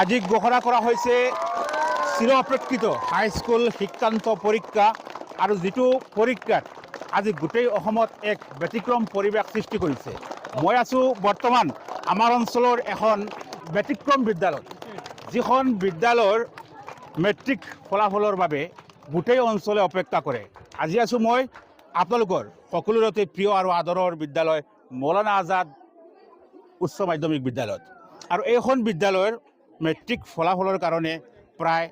আজি ঘোষণা কৰা হৈছে চিৰ অপেক্ষিত হাইস্কুল শিক্ষান্ত পৰীক্ষা আৰু যিটো পৰীক্ষাত আজি গোটেই অসমত এক ব্যতিক্ৰম পৰিৱেশ সৃষ্টি কৰিছে। মই আছোঁ বৰ্তমান আমাৰ অঞ্চলৰ এখন ব্যতিক্ৰম বিদ্যালয়। যিখন বিদ্যালয়ৰ মেট্ৰিক ফলাফলৰ বাবে গোটেই অঞ্চলে অপেক্ষা কৰে। আজি আছোঁ মই আপোনালোকৰ সকলোৰে প্ৰিয় আৰু আদৰৰ বিদ্যালয় মৌলানা আজাদ উচ্চ মাধ্যমিক বিদ্যালয়ত। আৰু এইখন বিদ্যালয়ৰ মেট্ৰিক ফলাফলৰ কাৰণে প্ৰায়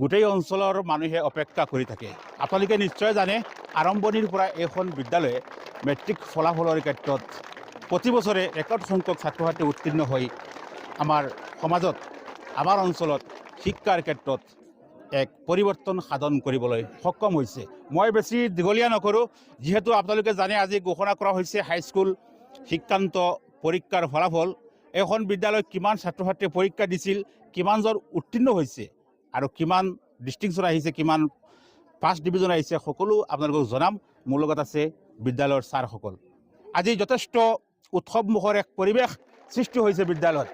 গোটেই অঞ্চলৰ মানুহে অপেক্ষা কৰি থাকে। আপোনালোকে নিশ্চয় জানে, আৰম্ভণিৰ পৰা এইখন বিদ্যালয়ে মেট্ৰিক ফলাফলৰ ক্ষেত্ৰত প্ৰতি বছৰে ৰেকৰ্ড সংখ্যক ছাত্ৰ ছাত্ৰী উত্তীৰ্ণ হৈ আমাৰ সমাজত, আমাৰ অঞ্চলত শিক্ষাৰ ক্ষেত্ৰত এক পৰিৱৰ্তন সাধন কৰিবলৈ সক্ষম হৈছে। মই বেছি দীঘলীয়া নকৰোঁ, যিহেতু আপোনালোকে জানে আজি ঘোষণা কৰা হৈছে হাইস্কুল শিক্ষান্ত পৰীক্ষাৰ ফলাফল। এইখন বিদ্যালয়ত কিমান ছাত্ৰ ছাত্ৰীয়ে পৰীক্ষা দিছিল কিমানজন উত্তীৰ্ণ হৈছে আৰু কিমান ডিষ্টিংশ্যন আহিছে, কিমান ফাৰ্ষ্ট ডিভিজন আহিছে, সকলো আপোনালোকক জনাম। মোৰ লগত আছে বিদ্যালয়ৰ ছাৰসকল আজি যথেষ্ট উৎসৱমুখৰ এক পৰিৱেশ সৃষ্টি হৈছে বিদ্যালয়ত।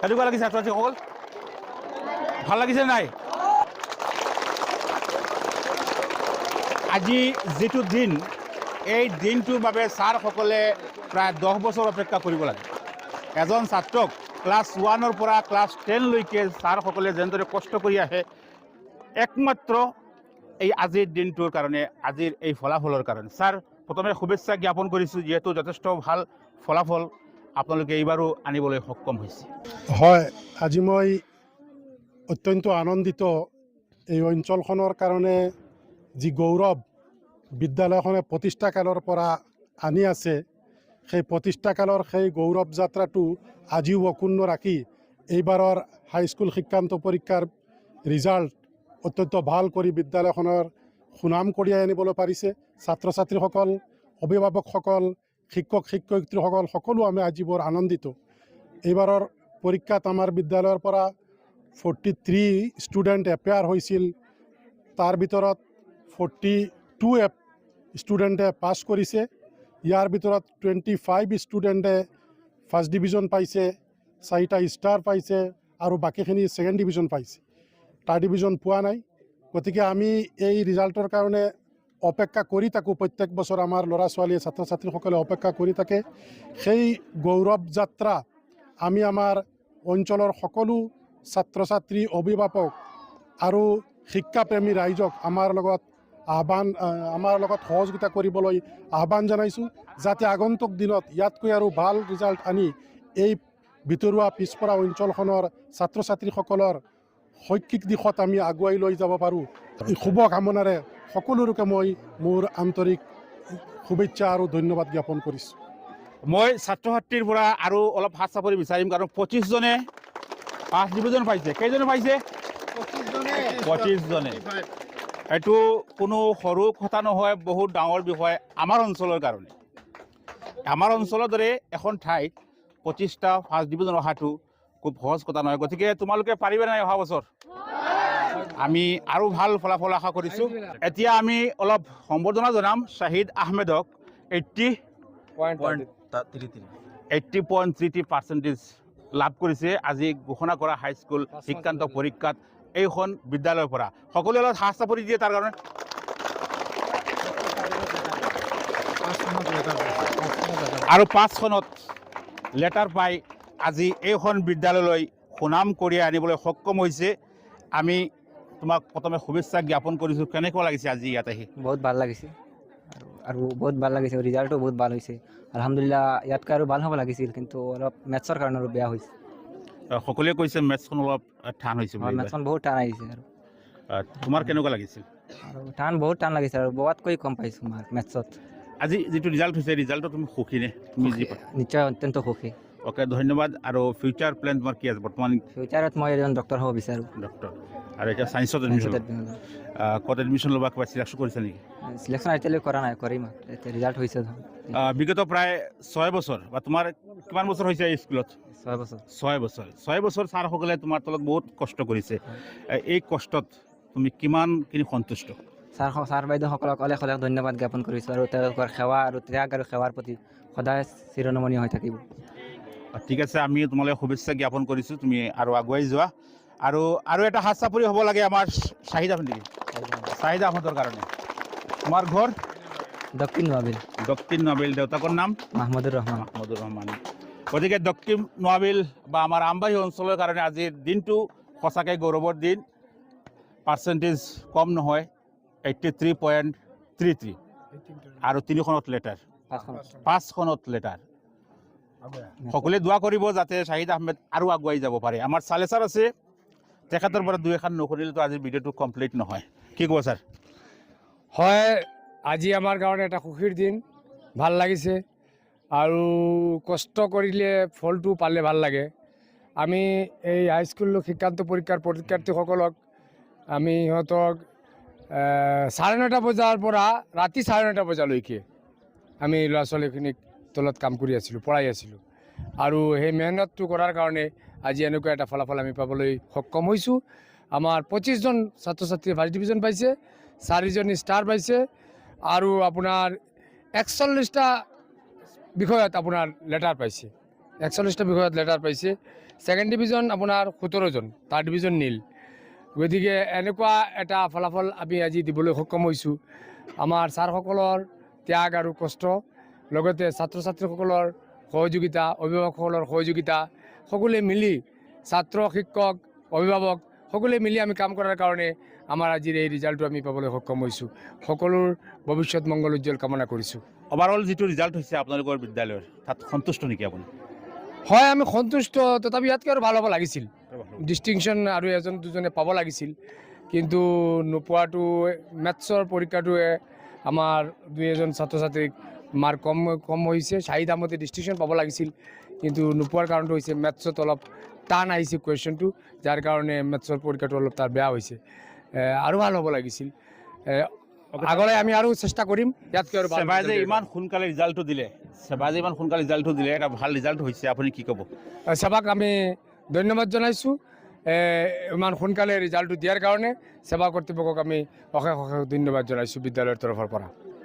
কেনেকুৱা লাগিছে ছাত্ৰ ছাত্ৰীসকল ভালো লাগিছে নাই? আজি যিটো দিন, এই দিনটোৰ বাবে ছাৰসকলে প্ৰায় দহ বছৰ অপেক্ষা কৰিব লাগে। এজন ছাত্ৰক ক্লাছ ওৱানৰ পৰা ক্লাছ টেনলৈকে ছাৰসকলে যেনেদৰে কষ্ট কৰি আহে, একমাত্ৰ এই আজিৰ দিনটোৰ কাৰণে, আজিৰ এই ফলাফলৰ কাৰণে। ছাৰ, প্ৰথমে শুভেচ্ছা জ্ঞাপন কৰিছোঁ, যিহেতু যথেষ্ট ভালো ফলাফল আপোনালোকে এইবাৰো আনিবলৈ সক্ষম হৈছে। হয়, আজি মই অত্যন্ত আনন্দিত এই অঞ্চলখনৰ কাৰণে যি গৌৰৱ বিদ্যালয়খনে প্ৰতিষ্ঠাকালৰ পৰা আনি আছে সেই প্ৰতিষ্ঠাকালৰ সেই গৌৰৱ যাত্ৰাটো আজিও অক্ষুণ্ণ ৰাখি এইবাৰৰ হাইস্কুল শিক্ষান্ত পৰীক্ষাৰ ৰিজাল্ট অত্যন্ত ভালো কৰি বিদ্যালয়খনৰ সুনাম কঢ়িয়াই আনিবলৈ পাৰিছে। ছাত্ৰ ছাত্ৰীসকল অভিভাৱকসকল, শিক্ষক, শিক্ষয়িত্ৰীসকল, সকলো আমি আজি বৰ আনন্দিত। এইবাৰৰ পৰীক্ষাত আমাৰ বিদ্যালয়ৰ পৰা ফৰ্টি থ্ৰী ষ্টুডেণ্ট এপেয়াৰ হৈছিল। তাৰ ভিতৰত ফৰ্টি টু এপ ষ্টুডেণ্টে পাছ কৰিছে। ইয়াৰ ভিতৰত টুৱেণ্টি ফাইভ ষ্টুডেণ্টে ফাৰ্ষ্ট ডিভিজন পাইছে, চাৰিটা ষ্টাৰ পাইছে আৰু বাকীখিনি ছেকেণ্ড ডিভিজন পাইছে। থাৰ্ড ডিভিজন পোৱা নাই। গতিকে আমি এই ৰিজাল্টৰ কাৰণে অপেক্ষা কৰি থাকোঁ, প্ৰত্যেক বছৰ আমাৰ ল'ৰা ছোৱালীয়ে ছাত্ৰ ছাত্ৰীসকলে অপেক্ষা কৰি থাকে। সেই গৌৰৱ যাত্ৰা আমি আমাৰ অঞ্চলৰ সকলো ছাত্ৰ ছাত্ৰী অভিভাৱক আৰু শিক্ষাপ্ৰেমী ৰাইজক আমাৰ লগত আহ্বান আহ, আমাৰ লগত সহযোগিতা কৰিবলৈ আহ্বান জনাইছোঁ যাতে আগন্তুক দিনত ইয়াতকৈ আৰু ভাল ৰিজাল্ট আনি এই ভিতৰুৱা পিছপৰা অঞ্চলখনৰ ছাত্ৰ ছাত্ৰীসকলৰ শৈক্ষিক দিশত আমি আগুৱাই লৈ যাব পাৰোঁ। এই শুভকামনাৰে সকলোকে মই মোৰ আন্তৰিক শুভেচ্ছা আৰু ধন্যবাদ জ্ঞাপন কৰিছোঁ। মই ছাত্ৰ ছাত্ৰীৰ পৰা আৰু অলপ হাত চাপৰি বিচাৰিম কাৰণ পঁচিছজনে ফাৰ্ষ্ট ডিভিজন পাইছে। কেইজনে পাইছে? পঁচিছজনে। এইটো কোনো সৰু কথা নহয় বহুত ডাঙৰ বিষয় আমাৰ অঞ্চলৰ কাৰণে। আমাৰ অঞ্চলৰ দৰে এখন ঠাইত পঁচিছটা ফাৰ্ষ্ট ডিভিজন অহাটো খুব সহজ কথা নহয়। গতিকে তোমালোকে পাৰিবা নাই অহা বছৰ? আমি আৰু ভালো ফলাফল আশা কৰিছোঁ। এতিয়া আমি অলপ সম্বৰ্ধনা জনাম শ্বাহিদ আহমেদক। Eighty eighty point three three percentage লাভ কৰিছে। আজি ঘোষণা কৰা হাইস্কুল শিক্ষান্ত পৰীক্ষাত এইখন বিদ্যালয়ৰ পৰা। সকলোৱে অলপ হাত চাপৰি দিয়ে তাৰ কাৰণে। আৰু পাঁচখনত লেটাৰ পাই আজি এইখন বিদ্যালয়লৈ সুনাম কঢ়িয়াই আনিবলৈ সক্ষম হৈছে। আমি তোমাক প্ৰথমে শুভেচ্ছা জ্ঞাপন কৰিছোঁ। কেনেকুৱা লাগিছে আজি ইয়াত বহুত ভালো লাগিছে। আৰু আৰু বহুত ভালো লাগিছে। ৰিজাল্টো বহুত ভালো হৈছে। আলহামদুলিল্লাহ, ইয়াতকৈ আৰু ভালো হ'ব লাগিছিল। কিন্তু অলপ মেথছৰ কাৰণে অলপ বেয়া হৈছে। সকলোৱে কৈছে মেথছখন অলপ টান হৈছে এইবাৰ। বহুত টান আহিছে আৰু। তোমাৰ কেনেকুৱা লাগিছিল? টান বহুত টান লাগিছে আৰু বহুতকৈ কম পাইছোঁ মাৰ্ক মেথছত আজি যিটো ৰিজাল্ট হৈছে ৰিজাল্টত তুমি সুখী নে? তুমি যি নিশ্চয় অত্যন্ত সুখী। অ'কে ধন্যবাদ। আৰু ফিউচাৰ প্লেন তোমাৰ কি আছে? বৰ্তমান ফিউচাৰত মই এজন ডক্টৰ হ'ব বিচাৰোঁ। ডক্টৰ আৰু এতিয়া ছায়েন্সত এডমিশ্যন ক'ত এডমিশ্যন ল'বা? কিবা চিলেকশ্যন কৰিছা নেকি? চিলেকশ্যন এতিয়ালৈ কৰা নাই কৰিম এতিয়া ৰিজাল্ট হৈছে বিগত প্ৰায় ছয় বছৰ বা তোমাৰ কিমান বছৰ হৈছে এই স্কুলত? ছয় বছৰ। ছয় বছৰ। ছয় বছৰ ছাৰসকলে তোমাৰ তলত বহুত কষ্ট কৰিছে। এই কষ্টত তুমি কিমানখিনি সন্তুষ্ট? ছাৰ ছাৰ বাইদেউসকলক অলেখ অলেখ ধন্যবাদ জ্ঞাপন কৰিছোঁ আৰু তেওঁলোকৰ সেৱা আৰু ত্যাগ আৰু সেৱাৰ প্ৰতি সদায় চিৰনমনীয় হৈ থাকিব। ঠিক আছে আমি তোমালৈ শুভেচ্ছা জ্ঞাপন কৰিছোঁ। তুমি আৰু আগুৱাই যোৱা। আৰু আৰু এটা হাত চাপৰি হ'ব লাগে আমাৰ চাহিদ আহমেদ। চাহিদ আহমেদৰ কাৰণে। তোমাৰ ঘৰ? দক্ষিণ নোয়াবিল দক্ষিণ নবেল দেউতাকৰ নাম? মাহমুদুর রহমান মাহমুদুৰ ৰহমান। গতিকে দক্ষিণ নোৱাবিল বা আমাৰ আমবাহী অঞ্চলৰ কাৰণে আজিৰ দিনটো সঁচাকৈ গৌৰৱৰ দিন। পাৰ্চেণ্টেজ কম নহয় eighty three point three three আৰু তিনিখনত লেটাৰ পাঁচখনত লেটাৰ সকলোৱে দোৱা কৰিব যাতে শ্বাহিদ আহমেদ আৰু আগুৱাই যাব পাৰে। আমাৰ চালেচাৰ আছে, তেখেতৰ পৰা দুই এখন নকৰিলেতো আজিৰ ভিডিঅ'টো কমপ্লিট নহয়। কি ক'ব ছাৰ? হয়, আজি আমাৰ কাৰণে এটা সুখীৰ দিন। ভালো লাগিছে। আৰু কষ্ট কৰিলে ফলটো পালে ভালো লাগে। আমি এই হাইস্কুল শিক্ষান্ত পৰীক্ষাৰ পৰীক্ষাৰ্থীসকলক, আমি সিহঁতক চাৰে নটা বজাৰ পৰা ৰাতি চাৰে নটা বজালৈকে আমি ল'ৰা ছোৱালীখিনিক তলত কাম কৰি আছিলোঁ, পঢ়াই আছিলোঁ। আৰু সেই মেহনতটো কৰাৰ কাৰণে আজি এনেকুৱা এটা ফলাফল আমি পাবলৈ সক্ষম হৈছোঁ। আমাৰ পঁচিছজন ছাত্ৰ ছাত্ৰীয়ে ফাৰ্ষ্ট ডিভিজন পাইছে, চাৰিজন ষ্টাৰ পাইছে আৰু আপোনাৰ একচল্লিছটা বিষয়ত আপোনাৰ লেটাৰ পাইছে। একচল্লিছটা বিষয়ত লেটাৰ পাইছে। ছেকেণ্ড ডিভিজন আপোনাৰ সোতৰজন থাৰ্ড ডিভিজন নীল গতিকে এনেকুৱা এটা ফলাফল আমি আজি দিবলৈ সক্ষম হৈছোঁ। আমাৰ ছাৰসকলৰ ত্যাগ আৰু কষ্ট, লগতে ছাত্ৰ ছাত্ৰীসকলৰ সহযোগিতা, অভিভাৱকসকলৰ সহযোগিতা, সকলোৱে মিলি ছাত্ৰ, শিক্ষক, অভিভাৱক, সকলোৱে মিলি আমি কাম কৰাৰ কাৰণে আমাৰ আজিৰ এই ৰিজাল্টটো আমি পাবলৈ সক্ষম হৈছোঁ। সকলোৰ ভৱিষ্যত মংগল উজ্জ্বল কামনা কৰিছোঁ। অভাৰঅল যিটো ৰিজাল্ট হৈছে আপোনালোকৰ বিদ্যালয়ৰ তাত সন্তুষ্ট নেকি আপুনি? হয় আমি সন্তুষ্ট। তথাপি ইয়াতকৈ আৰু ভালো হ'ব লাগিছিল। ডিষ্টিংশ্যন আৰু এজন দুজনে পাব লাগিছিল। কিন্তু নোপোৱাটো মেথছৰ পৰীক্ষাটোৱে আমাৰ দুই এজন ছাত্ৰ ছাত্ৰীক মাৰ্ক কম কম হৈছে। চাহিদা মতে ডিষ্টিংশ্যন পাব লাগিছিল। কিন্তু নোপোৱাৰ কাৰণটো হৈছে মেথছত অলপ টান আহিছে কুৱেশ্যনটো যাৰ কাৰণে মেথছৰ পৰীক্ষাটো অলপ তাৰ বেয়া হৈছে। আৰু ভালো হ'ব লাগিছিল। আগলৈ আমি আৰু চেষ্টা কৰিম। ইয়াতকৈ আৰু result ইমান সোনকালে ৰিজাল্টটো দিলে। চেবাই ইমান সোনকালে ৰিজাল্টটো দিলে এটা ভালো ৰিজাল্ট হৈছে আপুনি কি ক'ব? সেৱাক আমি ধন্যবাদ জনাইছোঁ। ইমান সোনকালে ৰিজাল্টটো দিয়াৰ কাৰণে সেৱা কৰ্তৃপক্ষক আমি অশেষ অশেষ ধন্যবাদ জনাইছোঁ বিদ্যালয়ৰ তৰফৰ পৰা।